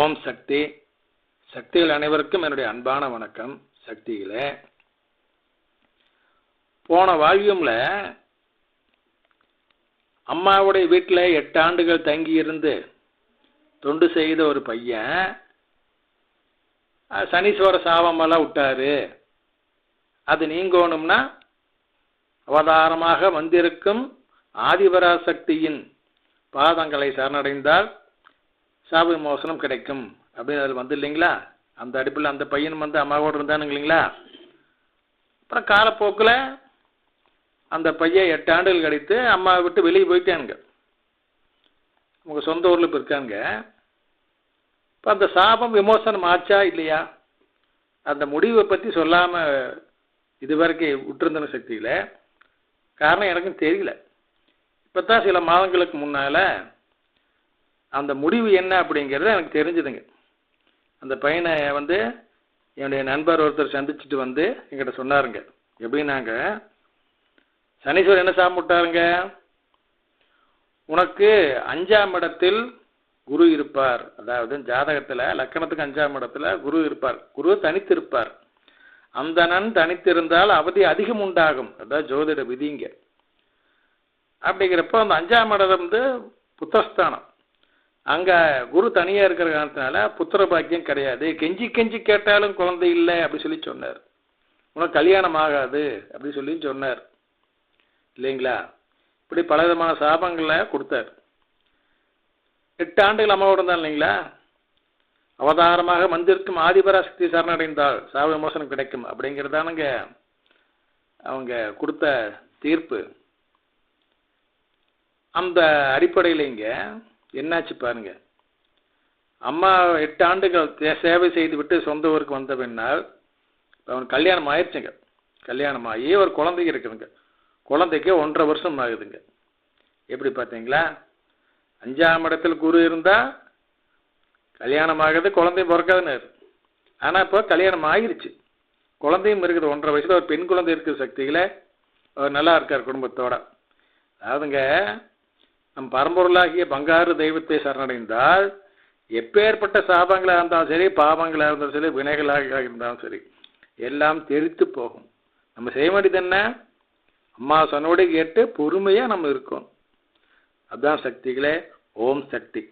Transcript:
ஓம் சக்தி. சக்திகள் அனைவருக்கும் என்னுடைய அன்பான வணக்கம். சக்திகளே. போன வால்யூமில் அம்மாவுடைய வீட்டில் எட்டு ஆண்டுகள் தங்கி இருந்து தொண்டு செய்த ஒரு பையன் சனீஸ்வர சாபமெல்லாம் விட்டாரு. அது நீங்கணும்னா அவதாரமாக வந்திருக்கும் ஆதிபராசக்தியின் பாதங்களை சரணடைந்தால் சாப விமோசனம் கிடைக்கும். அப்படின்னு அதில் வந்து இல்லைங்களா? அந்த அடிப்பில் அந்த பையன் வந்து அம்மாவோடு இருந்தானுங்க இல்லைங்களா? அப்புறம் காலப்போக்கில் அந்த பையன் எட்டு ஆண்டுகள் கழித்து அம்மாவை விட்டு வெளியே போயிட்டானுங்க. அவங்க சொந்த ஊரில் இப்போ இருக்காங்க. இப்போ அந்த சாபம் விமோசனம் ஆச்சா இல்லையா? அந்த முடிவை பற்றி சொல்லாமல் இதுவரைக்கும் விட்டுருந்தன சக்தியில். காரணம் எனக்கும் தெரியல. இப்போ தான் சில மாதங்களுக்கு முன்னால் அந்த முடிவு என்ன அப்படிங்கிறது எனக்கு தெரிஞ்சுதுங்க. அந்த பையனை வந்து என்னுடைய நண்பர் ஒருத்தர் சந்திச்சுட்டு வந்து எங்கிட்ட சொன்னாருங்க. எப்படின்னாங்க சனீஸ்வரர் என்ன சாப்பிட்டாருங்க? உனக்கு அஞ்சாம் இடத்தில் குரு இருப்பார். அதாவது ஜாதகத்தில் லக்கணத்துக்கு அஞ்சாம் இடத்துல குரு இருப்பார். குரு தனித்திருப்பார். அந்தணன் தனித்திருந்தால் அவதி அதிகம் உண்டாகும். அதாவது ஜோதிட விதிங்க. அப்படிங்கிறப்போ அந்த அஞ்சாம் இடம் வந்து புத்தஸ்தானம். அங்க குரு தனியா இருக்கிற காரணத்தினால புத்திர பாக்கியம் கிடையாது. கெஞ்சி கெஞ்சி கேட்டாலும் குழந்தை இல்லை அப்படி சொல்லி சொன்னார். உனக்கு கல்யாணம் ஆகாது அப்படி சொல்லி சொன்னார். இல்லைங்களா? இப்படி பலவிதமான சாபங்களை கொடுத்தார். எட்டு ஆண்டுகள் அம்மாவோட இருந்தான் இல்லைங்களா? அவதாரமாக மந்திருக்கும் ஆதிபராசக்தி சரணடைந்தால் சாப விமோசனம் கிடைக்கும் அப்படிங்கிறதானுங்க அவங்க கொடுத்த தீர்ப்பு. அந்த அடிப்படையில் இங்கே என்னாச்சு பாருங்க. அம்மா எட்டு ஆண்டுகள் சேவை செய்து விட்டு சொந்த ஊருக்கு வந்த பின்னால் அவனுக்கு கல்யாணம் ஆயிடுச்சுங்க. கல்யாணம் ஆகி ஒரு குழந்தைங்க இருக்குதுங்க. குழந்தைக்கு ஒன்றரை வருஷம் ஆகுதுங்க. எப்படி பார்த்தீங்களா? அஞ்சாம் இடத்துல குரு இருந்தால் கல்யாணம் ஆகுது குழந்தையும் பிறக்காதுன்னு ஆனால் இப்போ கல்யாணம் ஆகிருச்சு. குழந்தையும் இருக்குது ஒன்றரை வயசில் ஒரு பெண் குழந்தை இருக்கிற சக்தியில் அவர் நல்லா இருக்கார் குடும்பத்தோட. அதாவதுங்க நம் பரம்பொருளாகிய பங்காரு தெய்வத்தை சரணடைந்தால் எப்பேற்பட்ட சாபங்களாக இருந்தாலும் சரி பாவங்களாக இருந்தாலும் சரி வினைகளாக இருந்தாலும் சரி எல்லாம் தெரித்து போகும். நம்ம செய்ய வேண்டியது என்ன? அம்மா சொன்னோட கேட்டு பொறுமையாக நம்ம இருக்கோம் அதுதான் சக்திகளே ஓம் சக்தி.